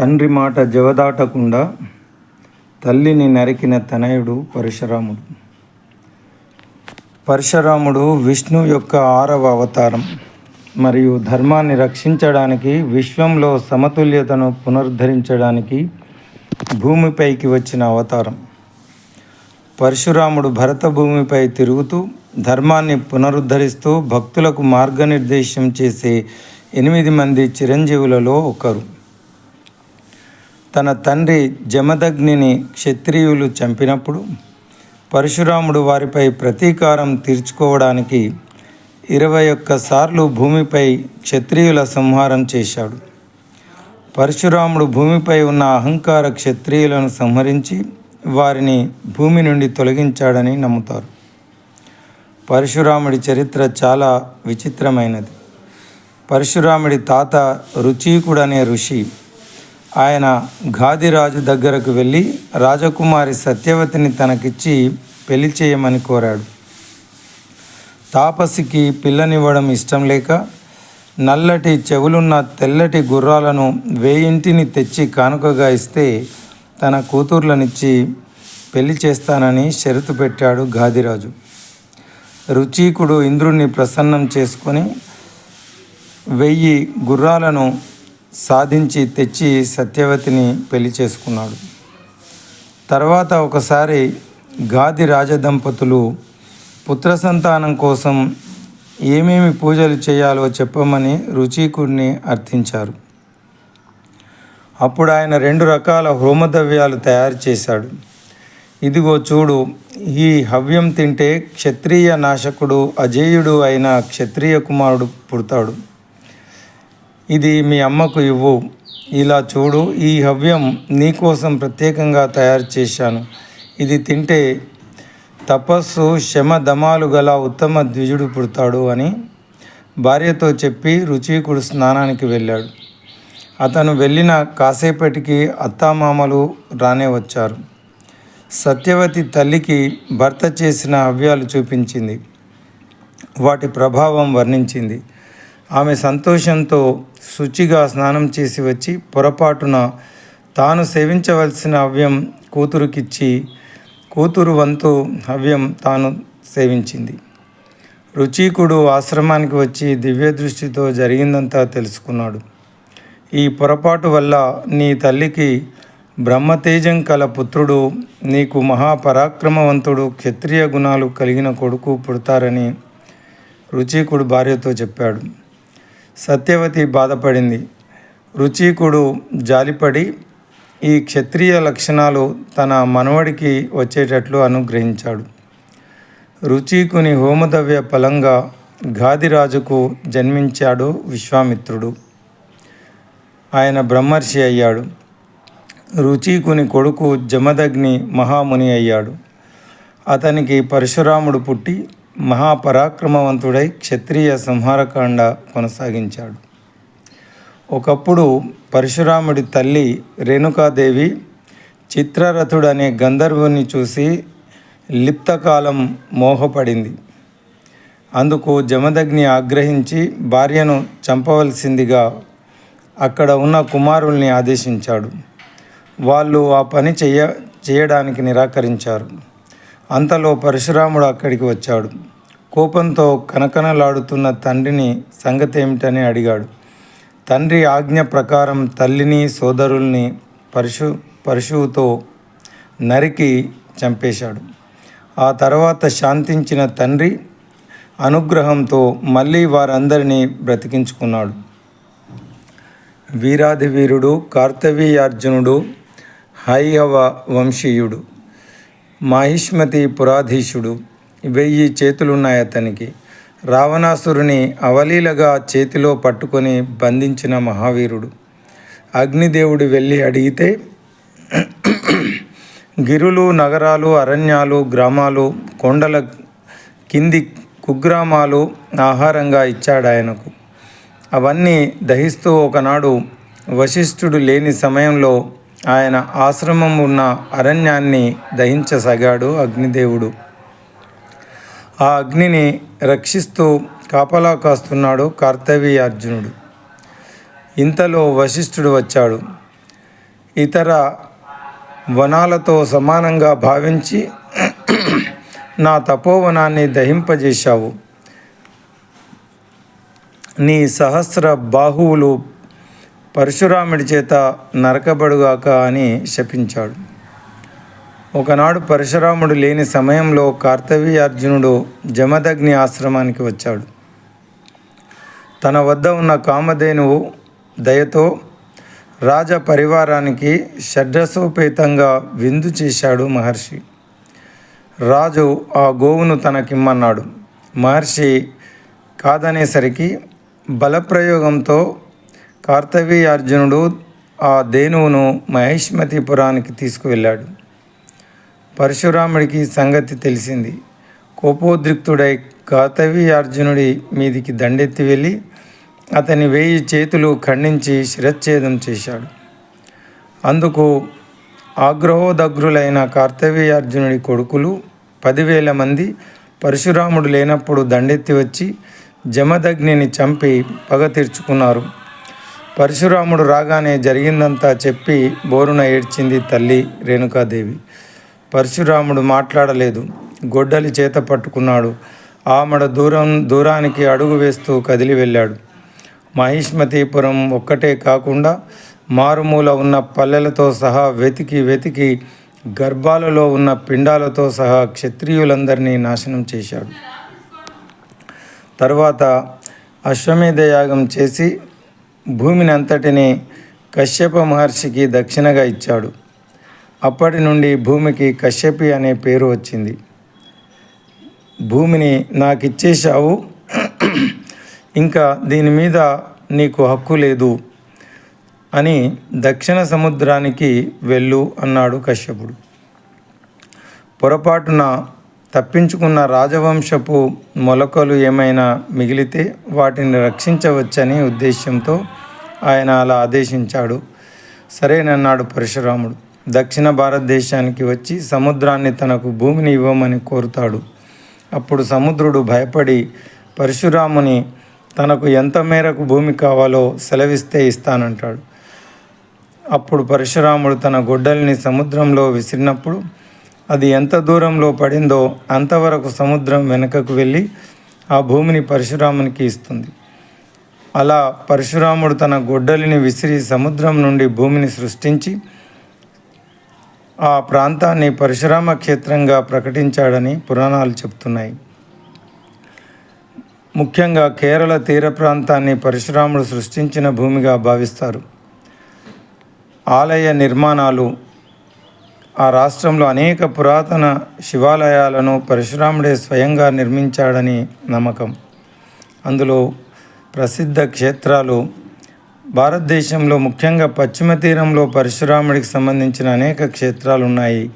తండ్రి మాట జవదాటకుండా తల్లిని నరికిన తనయుడు పరశురాముడు. పరశురాముడు విష్ణు యొక్క ఆరవ అవతారం మరియు ధర్మాన్ని రక్షించడానికి విశ్వంలో సమతుల్యతను పునరుద్ధరించడానికి భూమిపైకి వచ్చిన అవతారం. పరశురాముడు భరత భూమిపై తిరుగుతూ ధర్మాన్ని పునరుద్ధరిస్తూ భక్తులకు మార్గనిర్దేశం చేసే ఎనిమిది మంది చిరంజీవులలో ఒకరు. తన తండ్రి జమదగ్నిని క్షత్రియులు చంపినప్పుడు పరశురాముడు వారిపై ప్రతీకారం తీర్చుకోవడానికి ఇరవై ఒక్క సార్లు భూమిపై క్షత్రియుల సంహారం చేశాడు. పరశురాముడు భూమిపై ఉన్న అహంకార క్షత్రియులను సంహరించి వారిని భూమి నుండి తొలగించాడని నమ్ముతారు. పరశురాముడి చరిత్ర చాలా విచిత్రమైనది. పరశురాముడి తాత రుచీకుడనే ఋషి ఆయన గాదిరాజు దగ్గరకు వెళ్ళి రాజకుమారి సత్యవతిని తనకిచ్చి పెళ్ళి చేయమని కోరాడు. తాపసికి పిల్లనివ్వడం ఇష్టం లేక నల్లటి చెవులున్న తెల్లటి గుర్రాలను వేయింటిని తెచ్చి కానుకగా ఇస్తే తన కూతుర్లనిచ్చి పెళ్ళి చేస్తానని షరతు పెట్టాడు గాదిరాజు రుచీకుడు ఇంద్రుణ్ణి ప్రసన్నం చేసుకొని వెయ్యి గుర్రాలను సాధించి తెచ్చి సత్యవతిని పెళ్ళి చేసుకున్నాడు. తర్వాత ఒకసారి గాది రాజదంపతులు పుత్ర సంతానం కోసం ఏమేమి పూజలు చేయాలో చెప్పమని రుచీకుడిని అర్థించారు. అప్పుడు ఆయన రెండు రకాల హోమద్రవ్యాలు తయారు చేశాడు. ఇదిగో చూడు ఈ హవ్యం తింటే క్షత్రియ నాశకుడు అజేయుడు అయిన క్షత్రియ కుమారుడు పుడతాడు. ఇది మీ అమ్మకు ఇవ్వు. ఇలా చూడు ఈ హవ్యం నీకోసం ప్రత్యేకంగా తయారు చేశాను. ఇది తింటే తపస్సు శమ దమాలు గల ఉత్తమ ద్విజుడు పుడతాడు అని భార్యతో చెప్పి రుచికుడు స్నానానికి వెళ్ళాడు. అతను వెళ్ళిన కాసేపటికి అత్తామామలు రానే వచ్చారు. సత్యవతి తల్లికి భర్త చేసిన హవ్యాలు చూపించింది. వాటి ప్రభావం వర్ణించింది. ఆమె సంతోషంతో శుచిగా స్నానం చేసి వచ్చి పొరపాటున తాను సేవించవలసిన హవ్యం కూతురుకిచ్చి కూతురు వంతు హవ్యం తాను సేవించింది. రుచీకుడు ఆశ్రమానికి వచ్చి దివ్య దృష్టితో జరిగిందంతా తెలుసుకున్నాడు. ఈ పొరపాటు వల్ల నీ తల్లికి బ్రహ్మతేజం కల పుత్రుడు నీకు మహాపరాక్రమవంతుడు క్షత్రియ గుణాలు కలిగిన కొడుకు పుడతారని రుచీకుడు భార్యతో చెప్పాడు. సత్యవతి బాధపడింది. రుచీకుడు జాలిపడి ఈ క్షత్రియ లక్షణాలు తన మనవడికి వచ్చేటట్లు అనుగ్రహించాడు. రుచీకుని హోమదవ్య ఫలంగా గాదిరాజుకు జన్మించాడు విశ్వామిత్రుడు. ఆయన బ్రహ్మర్షి అయ్యాడు. రుచీకుని కొడుకు జమదగ్ని మహాముని అయ్యాడు. అతనికి పరశురాముడు పుట్టి మహాపరాక్రమవంతుడై క్షత్రియ సంహారకాండ కొనసాగించాడు. ఒకప్పుడు పరశురాముడి తల్లి రేణుకాదేవి చిత్రరథుడనే గంధర్వుని చూసి లిప్తకాలం మోహపడింది. అందుకు జమదగ్ని ఆగ్రహించి భార్యను చంపవలసిందిగా అక్కడ ఉన్న కుమారుల్ని ఆదేశించాడు. వాళ్ళు ఆ పని చేయ చేయడానికి నిరాకరించారు. అంతలో పరశురాముడు అక్కడికి వచ్చాడు. కోపంతో కనకనలాడుతున్న తండ్రిని సంగతి ఏమిటని అడిగాడు. తండ్రి ఆజ్ఞ ప్రకారం తల్లిని సోదరుల్ని పరశు పరశువుతో నరికి చంపేశాడు. ఆ తర్వాత శాంతించిన తండ్రి అనుగ్రహంతో మళ్ళీ వారందరినీ బ్రతికించుకున్నాడు. వీరాది వీరుడు కార్తవీయార్జునుడు హైహవ వంశీయుడు మాహిష్మతి పురాధీశుడు వెయ్యి చేతులున్నాయి అతనికి. రావణాసురుని అవలీలగా చేతిలో పట్టుకొని బంధించిన మహావీరుడు. అగ్నిదేవుడు వెళ్ళి అడిగితే గిరులు నగరాలు అరణ్యాలు గ్రామాలు కొండల కింది కుగ్రామాలు ఆహారంగా ఇచ్చాడు ఆయనకు. అవన్నీ దహిస్తూ ఒకనాడు వశిష్ఠుడు లేని సమయంలో ఆయన ఆశ్రమం ఉన్న అరణ్యాన్ని దహించసాగాడు అగ్నిదేవుడు. ఆ అగ్నిని రక్షిస్తూ కాపలా కాస్తున్నాడు కార్తవీయార్జునుడు ఇంతలో వశిష్ఠుడు వచ్చాడు. ఇతర వనాలతో సమానంగా భావించి నా తపోవనాన్ని దహింపజేశావు. నీ సహస్ర బాహువులు పరశురాముడి చేత నరకబడుగాక అని శపించాడు. ఒకనాడు పరశురాముడు లేని సమయంలో కార్తవీయార్జునుడు జమదగ్ని ఆశ్రమానికి వచ్చాడు. తన వద్ద ఉన్న కామధేనువు దయతో రాజ పరివారానికి షడ్రసోపేతంగా విందు చేశాడు మహర్షి. రాజు ఆ గోవును తనకిమ్మన్నాడు. మహర్షి కాదనేసరికి బలప్రయోగంతో కార్తవీయార్జునుడు ఆ ధేనువును మహేష్మతిపురానికి తీసుకువెళ్ళాడు. పరశురాముడికి సంగతి తెలిసింది. కోపోద్రిక్తుడై కార్తవీయార్జునుడి మీదికి దండెత్తి వెళ్ళి అతని వేయి చేతులు ఖండించి శిరచ్ఛేదం చేశాడు. అందుకు ఆగ్రహోదగ్రులైన కార్తవీయార్జునుడి కొడుకులు పదివేల మంది పరశురాముడు లేనప్పుడు దండెత్తి వచ్చి జమదగ్నిని చంపి పగ తీర్చుకున్నారు. పరశురాముడు రాగానే జరిగిందంతా చెప్పి బోరున ఏడ్చింది తల్లి రేణుకాదేవి. పరశురాముడు మాట్లాడలేదు. గొడ్డలి చేత పట్టుకున్నాడు. ఆమడ దూరం దూరానికి అడుగు వేస్తూ కదిలి వెళ్ళాడు. మహిష్మతీపురం ఒక్కటే కాకుండా మారుమూల ఉన్న పల్లెలతో సహా వెతికి వెతికి గర్భాలలో ఉన్న పిండాలతో సహా క్షత్రియులందరినీ నాశనం చేశాడు. తర్వాత అశ్వమేధ యాగం చేసి భూమిని అంతటిని కశ్యప మహర్షికి దక్షిణగా ఇచ్చాడు. అప్పటి నుండి భూమికి కశ్యపి అనే పేరు వచ్చింది. భూమిని నాకు ఇచ్చేశావు ఇంకా దీని మీద నీకు హక్కు లేదు అని దక్షిణ సముద్రానికి వెళ్ళు అన్నాడు కశ్యపుడు. పొరపాటున తప్పించుకున్న రాజవంశపు మొలకలు ఏమైనా మిగిలితే వాటిని రక్షించవచ్చని ఉద్దేశంతో ఆయన అలా ఆదేశించాడు. సరేనన్నాడు పరశురాముడు. దక్షిణ భారతదేశానికి వచ్చి సముద్రాన్ని తనకు భూమిని ఇవ్వమని కోరుతాడు. అప్పుడు సముద్రుడు భయపడి పరశురాముని తనకు ఎంత మేరకు భూమి కావాలో సెలవిస్తే ఇస్తానంటాడు. అప్పుడు పరశురాముడు తన గొడ్డలిని సముద్రంలో విసిరినప్పుడు అది ఎంత దూరంలో పడిందో అంతవరకు సముద్రం వెనుకకు వెళ్ళి ఆ భూమిని పరశురామునికి ఇస్తుంది. అలా పరశురాముడు తన గొడ్డలిని విసిరి సముద్రం నుండి భూమిని సృష్టించి ఆ ప్రాంతాన్ని పరశురామ క్షేత్రంగా ప్రకటించాడని పురాణాలు చెప్తున్నాయి. ముఖ్యంగా కేరళ తీర ప్రాంతాన్ని పరశురాముడు సృష్టించిన భూమిగా భావిస్తారు. ఆలయ నిర్మాణాలు ఆ రాష్ట్రంలో అనేక పురాతన శివాలయాలను పరశురాముడే స్వయంగా నిర్మించాడని నమ్మకం. అందులో ప్రసిద్ధ క్షేత్రాలు భారతదేశంలో ముఖ్యంగా పశ్చిమ తీరంలో పరశురాముడికి సంబంధించిన అనేక క్షేత్రాలు ఉన్నాయి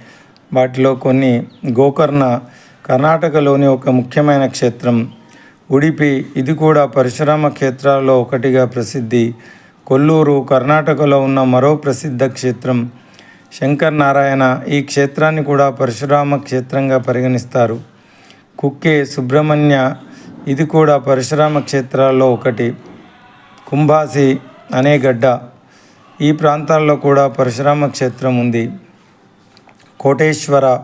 వాటిలో కొన్ని గోకర్ణ కర్ణాటకలోని ఒక ముఖ్యమైన క్షేత్రం. ఉడిపి ఇది కూడా పరశురామ క్షేత్రాల్లో ఒకటిగా ప్రసిద్ధి. కొల్లూరు కర్ణాటకలో ఉన్న మరో ప్రసిద్ధ క్షేత్రం. శంకర్ నారాయణ ఈ క్షేత్రాన్ని కూడా పరశురామ క్షేత్రంగా పరిగణిస్తారు. కుక్కే సుబ్రహ్మణ్య ఇది కూడా పరశురామ క్షేత్రాల్లో ఒకటి. కుంభాసి అనే గడ్డ ఈ ప్రాంతాల్లో కూడా పరశురామ క్షేత్రం ఉంది. కోటేశ్వర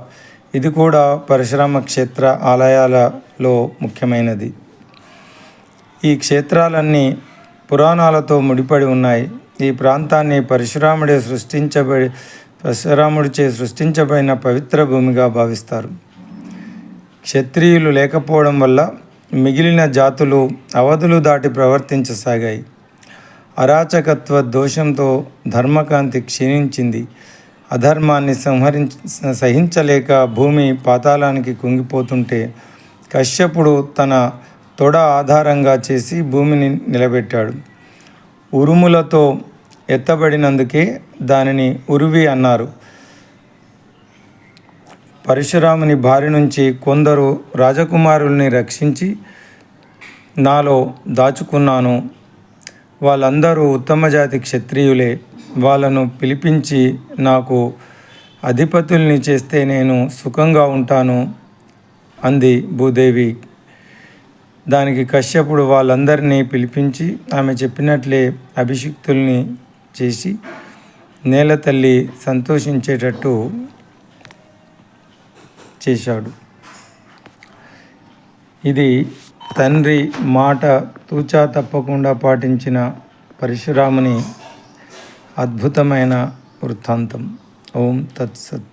ఇది కూడా పరశురామ క్షేత్ర ఆలయాలలో ముఖ్యమైనది. ఈ క్షేత్రాలన్నీ పురాణాలతో ముడిపడి ఉన్నాయి. ఈ ప్రాంతాన్ని పరశురాముడే సృష్టించబడి పరశురాముడిచే సృష్టించబడిన పవిత్ర భూమిగా భావిస్తారు. క్షత్రియులు లేకపోవడం వల్ల మిగిలిన జాతులు అవధులు దాటి ప్రవర్తించసాగాయి. అరాచకత్వ దోషంతో ధర్మకాంతి క్షీణించింది. అధర్మాన్ని సంహరించ సహించలేక భూమి పాతాళానికి కుంగిపోతుంటే కశ్యపుడు తన తొడ ఆధారంగా చేసి భూమిని నిలబెట్టాడు. ఉరుములతో ఎత్తబడినందుకే దానిని ఉరువి అన్నారు. పరశురాముని బారి నుంచి కొందరు రాజకుమారుల్ని రక్షించి నాలో దాచుకున్నాను. వాళ్ళందరూ ఉత్తమ జాతి క్షత్రియులే. వాళ్ళను పిలిపించి నాకు అధిపతుల్ని చేస్తే నేను సుఖంగా ఉంటాను అంది భూదేవి. దానికి కశ్యపుడు వాళ్ళందరినీ పిలిపించి ఆమె చెప్పినట్లే అభిషిక్తుల్ని చేసి నేల తల్లి సంతోషించేటట్టు చేశాడు. ఇది తండ్రి మాట తూచా తప్పకుండా పాటించిన పరశురాముని అద్భుతమైన వృత్తాంతం. ఓం తత్సత్.